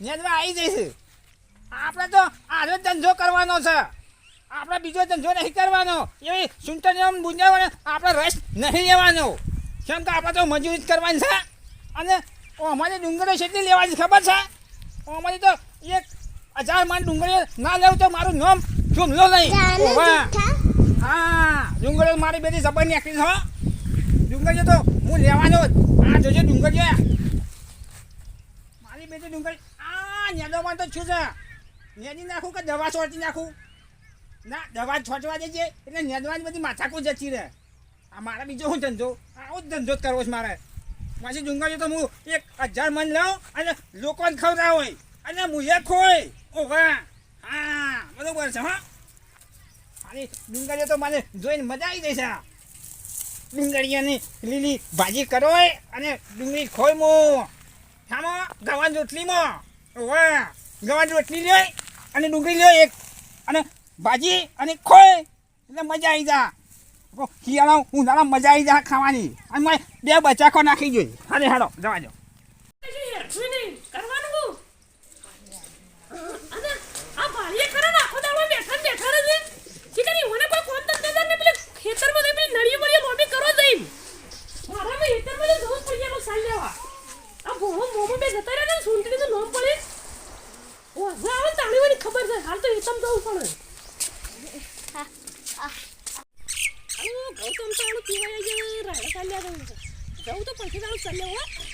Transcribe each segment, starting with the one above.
નેજવા આવી જઈશ. આપણે તો આજો ધંધો કરવાનો છે. આપણે બીજો ધંધો નહીં કરવાનો. એવી સુંટણીઓ બુંજાવાનો આપણે રસ નહીં લેવાનો. કેમ કે આપણે તો મજૂરી જ કરવાની છે. અને અમારી ડુંગળીઓ કેટલી લેવાની ખબર છે? અમારી તો એક હજારમાં ડુંગળીઓ ના લેવું તો મારું નામ જુમલો નહીં. હા ડુંગળીઓ મારી બેટી જબર નીકળી હો. ડુંગળીઓ તો હું લેવાનો જ. આ જોજો ડુંગળીઓ. મારી બેટી ડુંગળી આ તો છું? નેદી નાખું કે દવા છોડતી નાખું? ના, દવા છોટવા દેજે. એટલે નેદવાની બધી માથાકું જતી રહે. આ મારા બીજો શું ધંધો? આવો જ ધંધો જ કરવો છે મારે. પાછી ડુંગા તો હું એક હજાર મન લઉં અને લોકોને ખવડાવ હોય. અને મુએ ખોય ઓ હા, બરોબર છે, હા. અને ડુંગળીઓ તો મને જોઈને મજા આવી જશે ડુંગળીઓની લીલી ભાજી કરો અને ડુંગળી ખોય મો થામો ગવાની રોટલીમાં ઓવા ગવાની રોટલી લ્યો અને ડુંગળી લ્યો એક અને ભાજી અને ખોય એટલે મજા આવી જા શિયાળા ઉનાળા મજા આવી જા ખાવાની અને બે બચાકો નાખી જોઈએ અરે હાડો જવા દો કરવાનું હું અને આ ભાઈએ ખરા ને આખો દાડો બેઠા ને બેઠા રહે છે કે નહીં મને કોઈ કોમ ધંધો ને પેલે ખેતરમાં ને પેલી નળીઓ બળીઓ લોબી કરો જઈને મારા મેં ખેતરમાં જવું જ પડી જાય સાલ લેવા આ ભોમો મોમો બે જતા રહ્યા ને સુંટણી તો નોમ પડી ઓ હવે આવે તાળી વાળી ખબર છે હાલ તો એકદમ જવું પડે આનું ગૌતમ તો આનું પીવાય છે રાયડા ચાલ્યા જવું છે જવું તો પછી તારું ચાલ્યા હો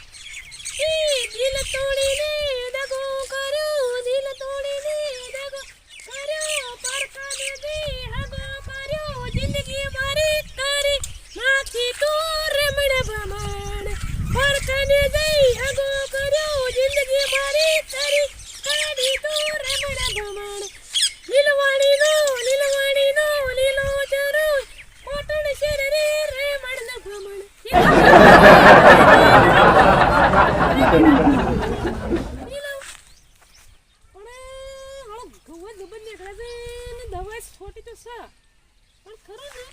ઈ દિલ તોડીને દગો કર્યો દિલ તોડીને દગો કર્યો પરકાને બી હગો કર્યો જિંદગી મારી કરી નાખી તું રમણ ભમણ પરકાને જઈ હગો કર્યો જિંદગી મારી કરી કાઢી તું રમણ ભમણ લીલવાણીનો લીલવાણીનો લીલો ચરો કોટણ શેર રે રમણ ભમણ પણ હાલો ગવા જબર છે ને દવા છોટી તો છે. પણ ખરું ને?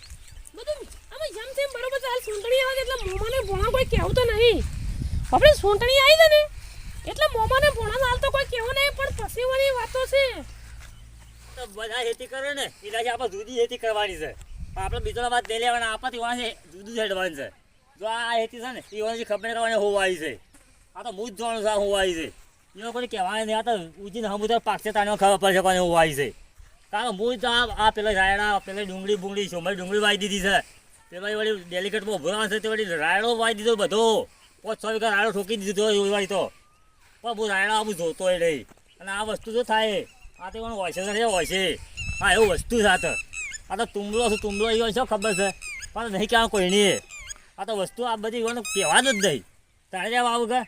બધું આમાં જેમ તેમ બરોબર ચાલ સૂંટણી આવે એટલે મોમાને ભોણા કોઈ કહેવું તો નહીં. આપણે સૂંટણી આવી છે ને, એટલે મોમાને ભોણા હાલ તો કોઈ કહેવું નહીં, પણ પસીવાની વાતો છે. તો બધા ખેતી કરે ને એનાથી આપણે જુદી ખેતી કરવાની છે. પણ આપણે બીજો વાત નહીં લેવાના આપણે વાંચે, જુદું હેડવાનું છે. જો આ ખેતી છે ને એ વાંચી ખબર કરવાની હોવું આવી છે. આ તો હું જ છું આ આવી છે. એ લોકોને કહેવાય નહીં, આ તો ઉજીને હમુદર પાકશે, તાને ખબર પડશે કોને આવી છે. કારણ હું તો આ પેલા રાયડા પેલા ડુંગળી બુંગળી સોમવારે ડુંગળી વાવી દીધી છે. પેલા વળી ડેલિકેટમાં ઊભો આવશે તે વળી રાયડો વાવી દીધો બધો. પાંચ છ વીઘા રાયડો ઠોકી દીધો એ વાળી તો. પણ હું રાયડા આવું જોતો નહીં. અને આ વસ્તુ તો થાય. આ તો એવાનું હોય છે ને હોય છે હા એવું વસ્તુ છે આ તો. તુંબલો છે તુંબલો એ શું ખબર છે. પણ નહીં ક્યાં કોઈ નહીં આ તો વસ્તુ આ બધી એવાનું કહેવા જ નહીં. તારે આવું કે?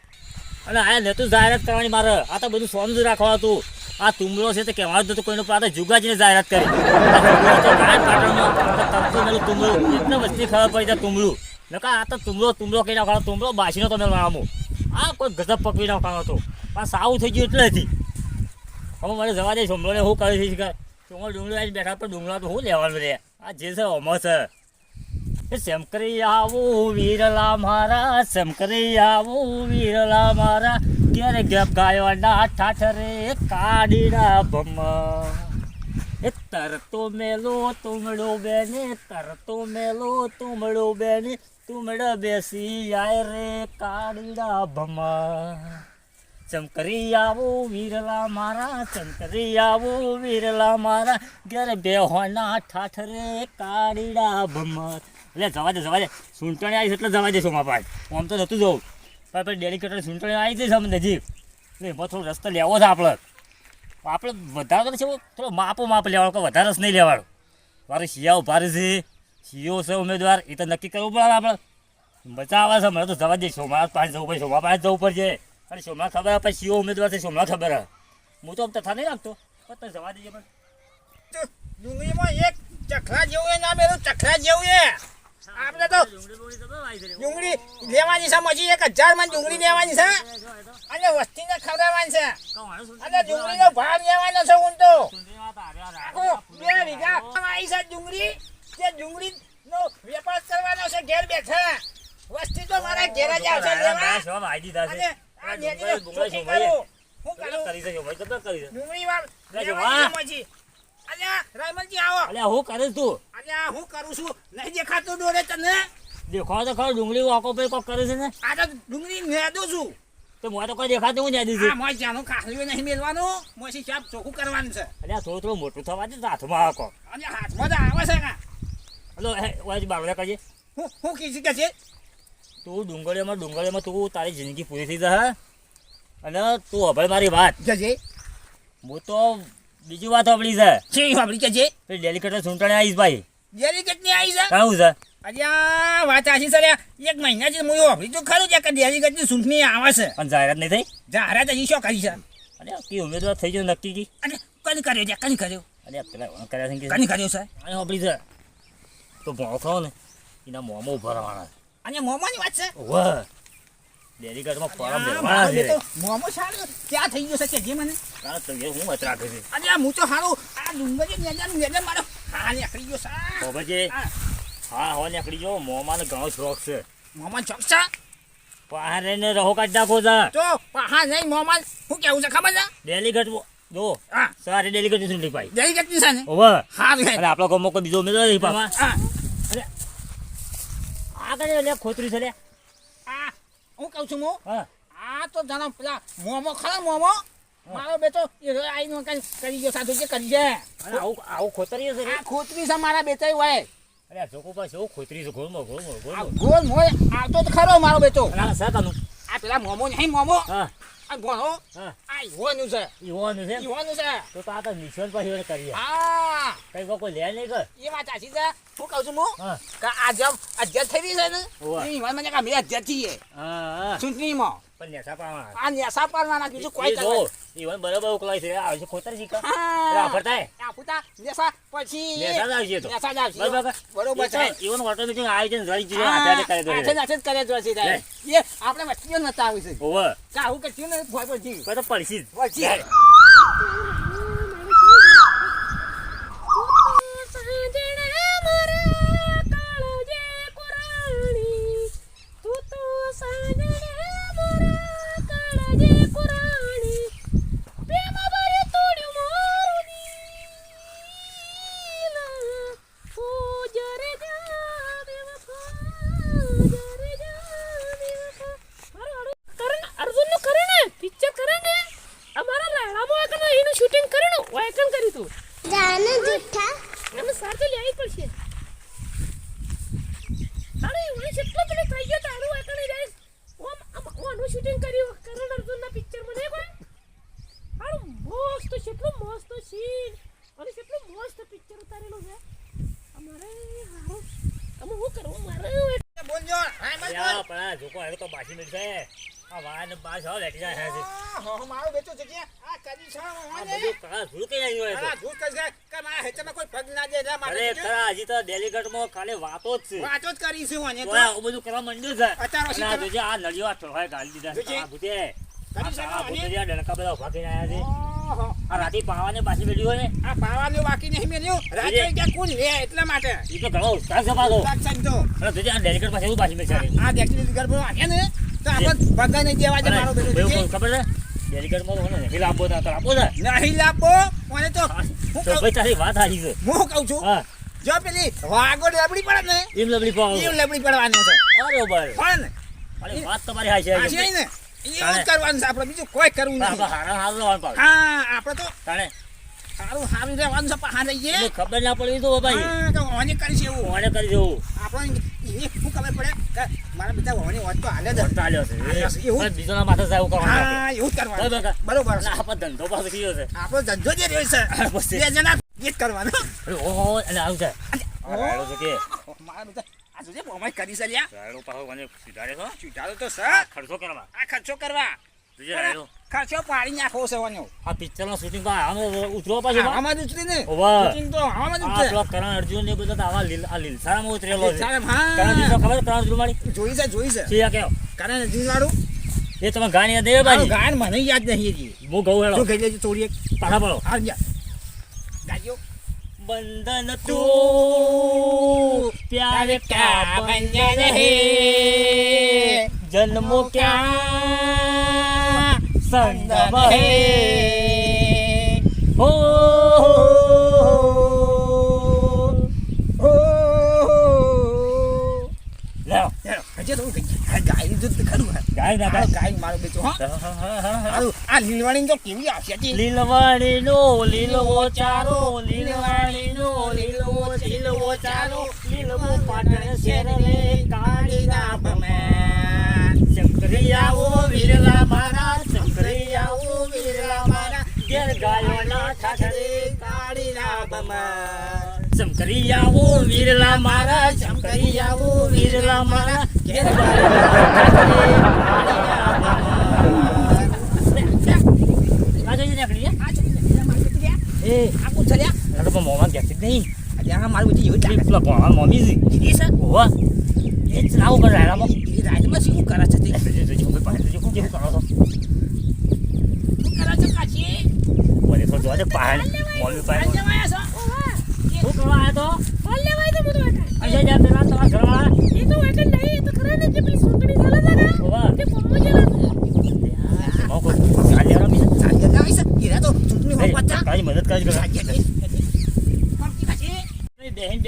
અને આ નહોતું જાહેરાત કરવાની મારે. આ તો બધું સોનું જ રાખવાનું હતું. આ તુમલો છે તો કહેવાનું જ કોઈનો તો જુગાજીને જાહેરાત કરી. આ તુંબલો તો ગાય પાટણમાં આ તો તરતું મેલું તુંબલું એટલે વસ્તી ખબર પડી જાય તુમલું નકા આ તો તુમલો તુમલો કહી નાખવાનો તુમલો બાસીનો તમે મારામું આ કોઈ ગજબ પકડી નાખવાનો હતો. પણ સાવું થઈ ગયું એટલે હતી હવે મારે જવા દે સોમલોને હું કરી દઈશ સોમલો ડુંગળી આવીને બેઠા પણ ડુંગળા તો હું લેવાનું રે. આ જે છે અમો છે. શંકરી આવું વીરલા મારા શંકરી આવું વીરલા મારા ક્યારે ગેપ ગાયો ના ઠાઠરે કાઢીડા ભમ. એ તરતો મેલો તુમડો બેને તરતો મેલો તુમડો બેને, તુમડ બેસી આય રે કાડીડા ભમા. ચમકરી આવો વીરલા મારા ચમકરી આવો વીરલા મારા ઘેર બે હોના ઠાઠરે કાઢીડા ભમર એટલે જવા દે જવા દે. સૂંટણી આવી છે એટલે જવા દે સોમા પાસે આમ તો નતું જવું પણ પછી ડેલિકેટર સૂંટણી આવી જઈશ અમે નજીક એટલે એમાં થોડો રસ્તો લેવો છે આપણે. આપણે વધારે તો છે થોડો માપો માપ લેવાનો કે વધારે રસ નહીં લેવાનો. મારે શિયા ઊભા છે. શિયો છે ઉમેદવાર, એ તો નક્કી કરવું પડે આપણે. બચાવવા છે, મને તો જવા દે. સોમનાથ પાસે જવું પડે સોમા પાસે જવું પડશે. અને સોમનાથ ખબર પછી શિયો ઉમેદવાર છે, સોમનાથ ખબર હું તો આમ તથા નહીં રાખતો પણ તને જવા દેજે પણ ડુંગળીમાં એક ચખલા જેવું એ ના મેલું ચખલા જેવું એ. આપણે તો ડુંગળી તો. ડુંગળી લેવાની છે મજી એક હજારમાં ડુંગળી લેવાની છે અને વસ્તીને ખવડાવવાની છે અને ડુંગળી નો ભાવ લેવાનો છે હું તો બે વીઘા આવી છે ડુંગળી તે ડુંગળીનો વેપાર કરવાનો છે ઘેર બેઠા વસ્તી જ આવશે ડુંગળા લેવા. શોમ આવી દીધા છે. અને આ ડુંગળા કરું. હું કરું? ડુંગળી વાળ લેવાની મોજી. અલ્યા, રાયમલજી આવો. અલ્યા, હું કરે છે તું અલ્યા, હું કરું છું? નહીં દેખાતું ડોરે તને? દેખાવ તો ખરો ડુંગળી વાકો પે કોક કરે છે ને આ તો ડુંગળી નેદું છું. તો મોં તો કોઈ દેખાતું હું દીધું આ મોય જાનું ખાખલીઓ નહીં મેલવાનું, મોયથી ચાપ ચોખ્ખું કરવાનું છે. અલ્યા થોડું થોડું મોટું થવા દે હાથમાં કોક અને હાથમાં તો આવે છે કાં. હલો ઓય બાબલા કરજે હું હું કીધી કે છે તું ડુંગળીમાં ડુંગળીમાં તું તારી જિંદગી પૂરી થઈ જશે અને તું હવે મારી વાત જજે હું તો બીજી વાત આપણી છે. છે આપણી કે છે? પેલી ડેલિકેટર ચૂંટણી આવીશ ભાઈ. ડેલિકેટની આવી છે. કાવું છે અલ્યા વાત આશી સર એક મહિના છે હું આપણી તો ખરું છે કે ડેલિકેટની સૂંટણી આવે છે? પણ જાહેરાત નહીં થઈ? જાહેરાત હજી શું કરી છે? અરે કી ઉમેદવાર થઈ ગયો નક્કી કી? અને કઈ કર્યો છે? કઈ કર્યો? અરે પેલા કર્યા છે કઈ કર્યો છે? અને આપણી છે. તો ભોણો ખાઓ ને. એના મોમો ઊભા રહેવાના અને મોમોની વાત છે? વાહ ડેલિકેટમાં ફોરમ આ છે. મોમો સારું. ક્યાં થઈ ગયો છે? કે જે મને? કારણ તો એ હું મત રાખે છે? હું તો સારું આ ડુંગળી નેજાનું નેજા મારો. હા નીકળી ગયો સા. તો હા. હવે નીકળી જો મોંમાં ઘણો શોખ છે. મોમો ચોકસા બહાર રહીને રહો કાઢી નાખો છે તો હા નહીં મોમો શું કેવું છે ખબર છે? ડેલિકેટ જો. હા. સવારે ડેલિકેટ ચૂંટણી પાઈ. ડેરી કેટલી છે ને? ઓવર હા રે અને આપણા કોઈ બીજો નહીં આગળ લે ખોતરી છે લે. આ હું કહું છું હું હા. આ તો જાણો પેલા મોમો ખરા મોમો? મારો બેટો એ રે આઈને કઈ કરી ગયો સાધુ કે કરી છે અને આવું આવું ખોતરી છે આ ખોતરી છે મારા બેટા હોય અરે પાસે એવું ખોતરી છે ગોળમાં ગોળમાં ગોળમાં ગોલ મોય આવતો તો ખરો મારો બેટો. ના આ સાકાનું આ પેલા મોમો નહીં મોમો. હા. આ ભણો. હા. આ હોવાનું છે. ઈ છે? હોવાનું છે. તો તો આ તો નિશાન પાસે કરીએ હા. કઈ કોઈ લે નહીં કર એ વાત સાચી છે. હું કહું છું હું કે આ અધ્યક્ષ થઈ રહી છે ને. એ મને મને કે અમે અધ્યક્ષ છીએ. હા. ચૂંટણીમાં. પણ નેસા પાવા આ નેસા બીજું કોઈ જો ઈવન બરાબર ઉકલાય છે. આ છે ખોતરી નેસા પછી નેસા આવશે તો. નેસા આવશે. બરાબર બરોબર છે. ઈવન ઓટોમેટિક આયોજન જઈ જઈ હાથે કરે જ કરે છે. એ આપણે વસ્તીઓ નતા આવી છે. ઓવર કાહું કે થયું ને ભોય તો પડશી જ પછી અર્જુનનું કરે ને પિક્ચર કરે ને અમારા રાણામાં એક ને એનું શૂટિંગ કરે ને વાયકન કર્યું તું જાને જુઠ્ઠા અમે સાથે લેવી પડશે અરે હું કેટલો પેલો થઈ ગયો તારું વાયકન રે ઓમ આમ ઓનું શૂટિંગ કર્યું કરણ અર્જુનના પિક્ચર મને કોઈ હારું મસ્ત કેટલું મસ્ત સીન અને કેટલું મસ્ત પિક્ચર ઉતારેલું છે અમારે હારું અમે શું કરવું મારે બોલજો હા મત બોલ યા પણ આ જોકો તો છે. હવે લેટી જાય છે. હો, મારો બેટો જગ્યા આ કરી છે આ હોને. બધું કરા ધૂળ કઈ નહીં હોય આ ધૂળ કરી છે કે મારા હેઠળમાં કોઈ પગ ના દે અરે ખરા હજી તો ડેલિગેટમાં ખાલી વાતો જ છે. વાતો જ કરી છે તો તો. બધું કરવા માંડ્યું છે. અને આ શીખવા- જોજે આ ગાળી દીધા આ ભૂતે. આ ભૂતે ડણકા બધા ભાગી રહ્યા છે. આ રાતે પાવાને પાછી મેળ્યું ને? આ પાવાનું બાકી નહીં મેલ્યું રાત્રે ક્યાં કોણ લે એટલા માટે. એ તો ઘણો ઉત્સાહ છે પાછો. સાક્ષાત તો. અને જોજે આ ડેલિગેટ પાસે એવું પાછી મેળશે આ વ્યક્તિ ગર્ભ વાગે ને તો આપણે ભગા નહીં દેવા દે મારો બેટો ખબર છે? ડેલિગેટમાં તો નહીં લાભો તો છે નહીં મને તો તો ભાઈ તારી વાત સાચી છે. હું કહું છું હા. જો પેલી વાગો લબડી પડે ને એમ લબડી એ લેબડી પડવાની છે. બરોબર. પણ વાત તમારી હાચી છે ને? એવું જ કરવાનું છે આપણે બીજું કોઈ કરવું નહીં હારા હારું રહેવાનું હા આપણે તો તાણે. સારું સારું રહેવાનું છે પહાડ લઈએ. ખબર ના પડી તો ભાઈ. હા તો ઓને કરી છે એવું. ઓને કરી જવું આપણે એને શું ખબર પડે કે મારા બધા ઓને વાત તો હાલે જ. ચાલ્યો છે હાલ્યો છે, એવું? બીજાના માથે સાહેબ કરવાનું હા એવું જ કરવાનું. બરોબર. છે. આપણો ધંધો પાછો કયો છે. આપણો ધંધો જે રહ્યો છે. બે જણા ગીત કરવાનો. ઓહો અને આવું છે. મારું છે કે? મારા બધા આ જોજે બોમાઈ કરી છે લ્યા. રાયડો પાછો મને સુધારે છો ચૂંટાડો તો છે. ખર્ચો કરવા. આ ખર્ચો કરવા. જોજે રાયડો. ખર્ચો પાડી નાખવો છે વાનો આ પિક્ચરમાં શૂટિંગ પર આમ ઉતરો પાછો. આમાં ઉતરી ને. ઓવા. શૂટિંગ તો આમાં જ આ ઉતરે કરણ અર્જુન ને બધા આવા લીલ- આ લીલસારામાં ઉતરેલો છે. કરણ ખબર કરણ અર્જુન વાળી? જોઈ છે જોઈ છે. છે કેવો? કારણ અર્જુન વાળું? એ તમે ગાણી યાદ નહીં બાજી મને યાદ નહીં હજી. હું ગૌ હેડો શું કહી લેજો થોડી એક. પાછા પડો. હા જા બંધન તું પ્યાર કા બંધન હે જન્મો ક્યાં સંગમ હે હો લાવ હજી તો હું કઈ આ ગાયનું દૂધ તો ખરું હે. ગાય ના આ ગાય ગાય મારો બેટો હો હારું, આ લીલવાણી તો કેવી આવશે લીલવાણી લીલવાણીનો, લીલવો ચારો, લીલવાણીનો, લીલવો લીલવો ચારો, લીલવો પાટણ શેર રે કાળીના ભમા શંકરિયાઓ, વીરલા મારા, શંકરિયાઓ, વીરલા મારા, ઘેર ગાયોના ઠાઠરે કાળીના ભમા આવો વીરલા મારા, શંકરિયાઓ, વીરલા મારા, ઘેર ગાયોના ઠાઠરે કાળીના ભમા આ જોઈ નીકળી આ છે, આ મારો બેટો ગયા. એ આ કોણ છે લ્યા? અરે પણ મોમાં ગયા છે નહીં આ મારું બેટું એવું જ લાગે. પેલા કોણ મમ્મી છે એ છે? ઓવા એ જ લાવો પણ રાયરામાં એ રાઈડમાં શું કરે છે તે? હું પાસે જોજો કેવું કરો છો શું કરે છે કાચી? મને તો જોવા દે પાહડ મમ્મી પાસે શું કરવા આવ્યો તો હાલ લેવાય તો બધું અહીંયા જા પેલા તમારા ઘરવાળા એ તો વાટા નહીં એ તો ખરા ને જે પેલી સુંદરી ચાલે છે ને ઓવા તે કોમો જેલા મો કોઈ ચાલ લેવાનો બીજો સાંજે ના આવી છે? હીરા તો ચૂંટણીમાં પત્તા. તારી મદદ કરજો સાંજે જઈ. ફરતી કાચી.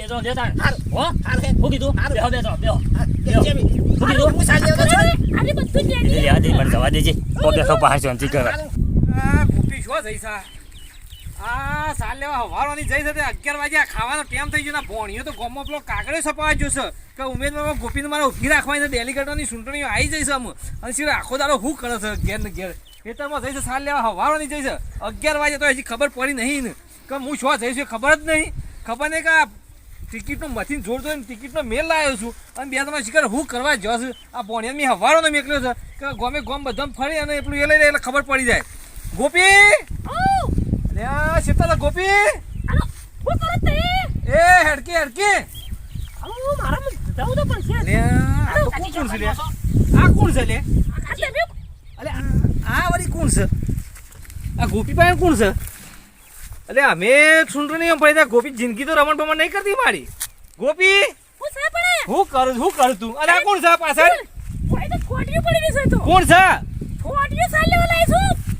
બેહીન બેસો દેતા હો? હારું. કીધું? બેહો બેસો બેહો. હા, છે કીધું? હું સાંજે આવતો છું. બધું જ દે મને જવા દેજે. તો બેસો શાંતિ કરે. આ ગોપી શું જઈ સા આ સાલ લેવા હવારોની જઈ છે તે અગિયાર વાગ્યા. ખાવાનો ટાઈમ થઈ ગયો ને ભોણિયો તો ગોમમાં પેલો કાગડે સપાવા જોશે કે ઉમેદવાર ગોપીને મારે ઊભી રાખવાની છે ડેલિગેટોની ચૂંટણીઓ આવી જઈ છે અમ અને સિવાય આખો દાડો શું કરે છે? ઘેર ને ઘેર. ખેતરમાં જઈ છે સાલ લેવા હવારોની જઈ છે. અગિયાર વાગે તો હજી ખબર પડી નહીં ને. કે હું શું જઈશ ખબર જ નહીં. ખબર નહીં કે ટિકિટનો મથીને જોર જોઈને ટિકિટનો મેલ લાવ્યો છું. અને બે તમારા શિકાર હું કરવા જશ આ પોણિયા મેં હવારોનો મેકલ્યો છે કે ગમે ગોમ બધા ફરી અને એટલું એ લઈ એટલે ખબર પડી જાય. ગોપી! અલ્યા શેતા ગોપી! એ હેડકી હેડકી. જવું કોણ છે લે? આ કોણ છે લે? અલે આ વળી કોણ છે? આ ગોપી પાસે કોણ છે? અલે અમે ચૂંટણી એમ પડી ગોપી જિંદગી તો રમણ ભમણ નહીં કરતી મારી. ગોપી હું કરું હું કરું તું? અરે આ કોણ છે પાછળ? રહી છે કોણ છે?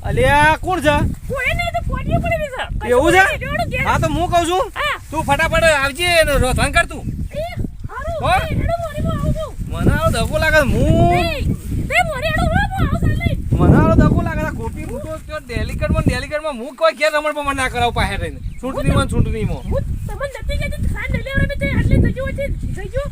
અલ્યા કોણ છે? કોઈ નહીં તો ખોટીઓ પડી છે. એવું છે? હા તો હું કહું છું તું ફટાફટ આવજે રોધન કર તું. મને આવો દગો લાગે હું એ તે મોરી રેડો હો હું આવું સાલ લઈ મને આવો દગો લાગે છે. ગોપી હું તો ત્યાં ડેલિકેટમાં હું કોઈ ઘેર રમણ પણ ના કરાવ પાસે રહીને. ચૂંટણીમાં ચૂંટણીમાં. હું તમને નથી કહેતી ખાન લઈ લેવા બે તે આટલે જજો છે જજો